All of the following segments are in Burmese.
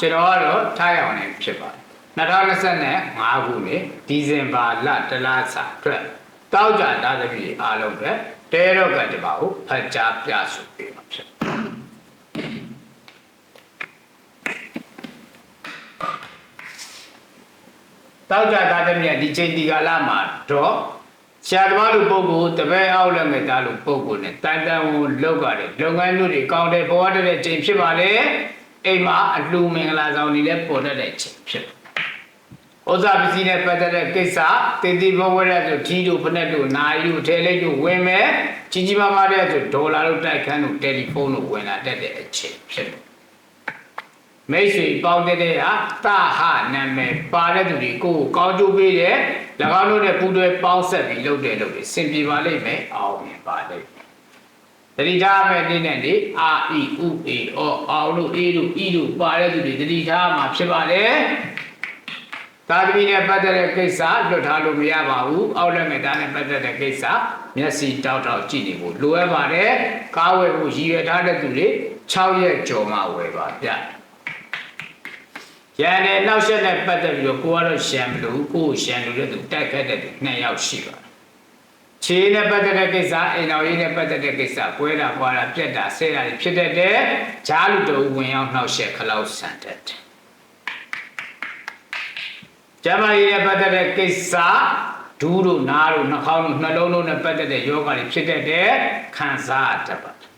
ကျွန်တော်ကတော့ထားရအောင်နေဖြစ်ပါတယ်2025ခုနှစ်ဒီဇင်ဘာလတလစာအတွက်တောက်ကြတာသမီးအားလုံးပဲတဲတော့ကတပါကိုဖတ်ကြားပြဆိုပေးမှာဖြစ်ပါတယ်တောက်ကြတာသမီးကဒီချိန်ဒီကာလမှာတော့ဆရာသမားလူပုဂ္ဂိုလ်တပည့်အောက်လက်မဲ့သားလူပုဂ္ဂိုလ်နဲ့တန်တန်ကိုလောက်ကြတယ်လုပ်ငန်းလူတွေကောင်းတဲ့ဘဝတည်းတဲ့ချိန်ဖြစ်ပါလေ အိမ်မှာအလှမင်္ဂလာဆောင်တွေလည်းပေါ်တတ်တဲ့ချိန်ဖြစ်တယ်ဥစ္စာပစ္စည်းနဲ့ပတ်သက်တဲ့ကိစ္စတည်တည်ဘဝရဆိုထီးတို့ဖက်နဲ့တို့နာယူထဲလေးတို့ဝင်မယ်ကြီးကြီးမားမားတဲ့ဆိုဒေါ်လာတို့တိုက်ခန်းတို့တယ်လီဖုန်းတို့ဝင်လာတတ်တဲ့အချိန်ဖြစ်တယ်မိတ်ဆွေပေါင်းတဲ့တဲ့ဟာတာဟနာမည်ပါတဲ့သူတွေကိုယ်ကိုကောင်းကျိုးပေးတယ်၎င်းတို့နဲ့ပူးတွဲပေါင်းဆက်ပြီးလုပ်တယ်လို့စင်ပြေပါလိမ့်မယ်အောင်မြင်ပါလိမ့်မယ် တတိထားမဲ့နေ့နဲ့ဒီအာအီဥအေအောအောင်လို့အေးလို့ဤလို့ပါတဲ့သူတွေတတိထားမှာဖြစ်ပါတယ်သာသမီနဲ့ပတ်သက်တဲ့ကိစ္စလွတ်ထားလို့မရပါဘူးအောက်လက်မဲ့သားနဲ့ပတ်သက်တဲ့ကိစ္စမျက်စိတောက်တောက်ကြည့်နေဖို့လိုအပ်ပါတယ်ကားဝယ်ဖို့ရည်ရွယ်ထားတဲ့သူတွေ6ရက်ကျော်မှဝယ်ပါဗျရန်တဲ့နောက်ဆက်နဲ့ပတ်သက်ပြီးတော့ကိုကတော့ရှမ်းမလို့ကိုကိုရှမ်းလို့လည်းသူတိုက်ခတ်တဲ့သူ2ယောက်ရှိပါတယ် ခြေနဲ့ပတ်သက်တဲ့ကိစ္စအိမ်တော်ရေးနဲ့ပတ်သက်တဲ့ကိစ္စကွဲတာပွားတာပြက်တာဆဲတာတွေဖြစ်တတ်တယ်ဂျားလူတို့ဝင်ရောက်နှောက်ယှက်ခလောက်ဆန်တတ်တယ်ကျမကြီးနဲ့ပတ်သက်တဲ့ကိစ္စဒူးတို့နားတို့နှာခေါင်းတို့နှလုံးတို့နဲ့ပတ်သက်တဲ့ယောဂတွေဖြစ်တတ်တယ်ခံစားတတ်ပါတယ်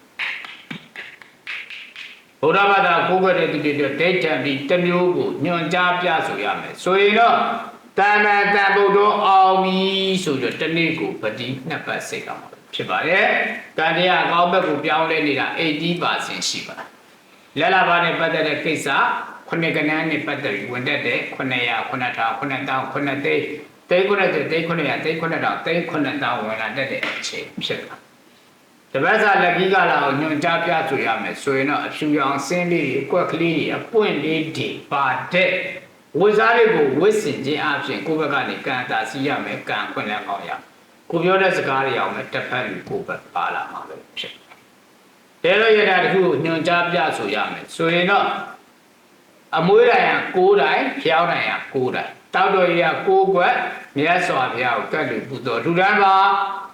ဘုရားဘာသာကိုးကွယ်တဲ့သူတွေအတွက်ဒိဋ္ဌံဒီတစ်မျိုးကိုညွန်ကြားပြဆိုရမယ်ဆိုရင်တော့ တဏ္ဍာတန်ဗုဒ္ဓအောင်ပြီဆိုတော့တနေ့ကိုပတိနှစ်ပတ်စိတ်အောင်ဖြစ်ပါတယ်။ကံတရားအကောင်းဘက်ကိုပြောင်းလဲနေတာ80%ရှိပါတယ်။လက်လာပါနဲ့ပတ်သက်တဲ့ကိစ္စခုနှစ်ကဏ္ဍနဲ့ပတ်သက်ပြီးဝင်တတ်တဲ့900 9000 9000 9သိန်းသိန်း900သိန်း900သိန်း9000သိန်း9000ဝင်လာတတ်တဲ့အချိန်ဖြစ်ပါတယ်။တပတ်စာလက်ပြီးကလာကိုညွန်ကြားပြဆိုရမယ်ဆိုရင်တော့အဖြူရောင်ဆင်းလေးတွေအကွက်ကလေးတွေအပွင့်လေးတွေပါတဲ့ ဝတ်စားလေးကိုဝတ်ဆင်ခြင်းအပြင်ကိုယ့်ဘက်ကနေကံတာစီရမယ်ကံခွင့်လန်းကောင်းရမယ်ကိုပြောတဲ့စကားတွေအောင်လည်းတစ်ဖက်လူကိုယ်ဘက်ပါလာမှာပဲဖြစ်တယ်။တဲလို့ရတာတခုကိုညွန်ကြားပြဆိုရမယ်ဆိုရင်တော့အမွေးတိုင်က6တိုင်ဖျောင်းတိုင်က6တိုင်တောက်တော်ရက6ကွက်မြတ်စွာဘုရားကိုကတ်လူပူတော်ထူထမ်းပါ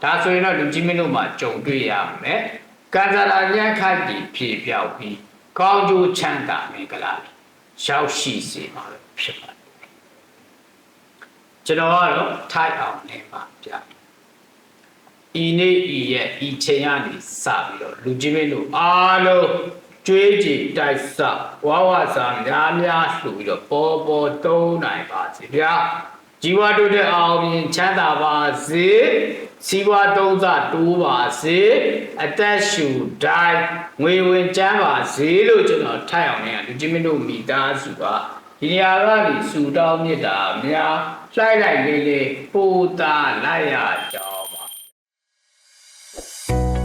ဒါဆိုရင်တော့လူကြီးမင်းတို့မှာကြုံတွေ့ရမယ်။ကံစားလာညံ့ခတ်ပြီးဖြေပြောက်ပြီးကောင်းကျိုးချမ်းသာမင်္ဂလာ ရောက်ရှိစေမှာပဲဖြစ်ပါတယ်။ကျွန်တော်ကတော့ထိုက်အောင်နေပါဗျာ။ဤနေ့ဤရဲ့ဤချိန်ကနေစပြီးတော့လူကြီးမင်းတို့အားလုံးကျွေးကြည်တိုက်စဝါဝစာများများလှူပြီးတော့ပေါ်ပေါ်သုံးနိုင်ပါစေဗျာ ជីវတုတဲ့အောင်မြင်ချမ်းသာပါစေစီးပွားသုံးစတိုးပါစေအသက်ရှူတိုင်းငွေဝင်ချမ်းပါစေလို့ကျွန်တော်ထိုက်အောင်နေလူကြီးမင်းတို့မိသားစုကဒီနေရာကနေစူတောင်းမြစ်တာများလှိုက်လိုက်လေးလေးပိုတာလိုက်ရကြောင်းပါ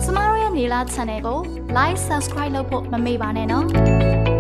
ကျမတို့ရဲ့နေလား channel ကို like subscribe လုပ်ဖို့မမေ့ပါနဲ့နော်